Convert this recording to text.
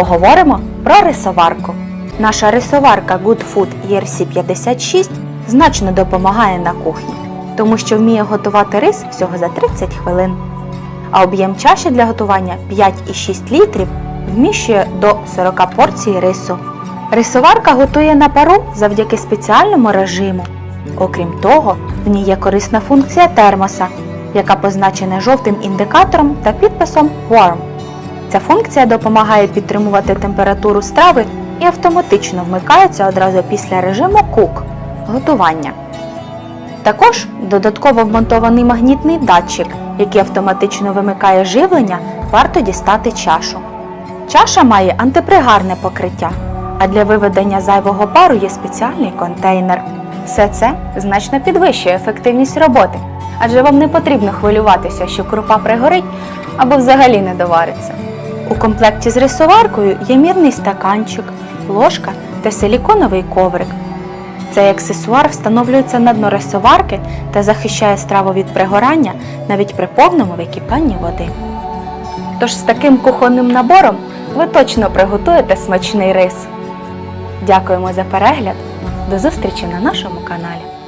поговоримо про рисоварку. Наша рисоварка Good Food ERC56 значно допомагає на кухні, тому що вміє готувати рис всього за 30 хвилин. А об'єм чаші для готування 5,6 літрів вміщує до 40 порцій рису. Рисоварка готує на пару завдяки спеціальному режиму. Окрім того, в ній є корисна функція термоса, яка позначена жовтим індикатором та підписом Warm. Ця функція допомагає підтримувати температуру страви і автоматично вмикається одразу після режиму Cook готування. Також додатково вмонтований магнітний датчик, який автоматично вимикає живлення, варто дістати чашу. Чаша має антипригарне покриття, а для виведення зайвого пару є спеціальний контейнер. Все це значно підвищує ефективність роботи, адже вам не потрібно хвилюватися, що крупа пригорить або взагалі не довариться. У комплекті з рисоваркою є мірний стаканчик, ложка та силіконовий коврик. Цей аксесуар встановлюється на дно рисоварки та захищає страву від пригорання навіть при повному википанні води. Тож з таким кухонним набором ви точно приготуєте смачний рис. Дякуємо за перегляд. До зустрічі на нашому каналі.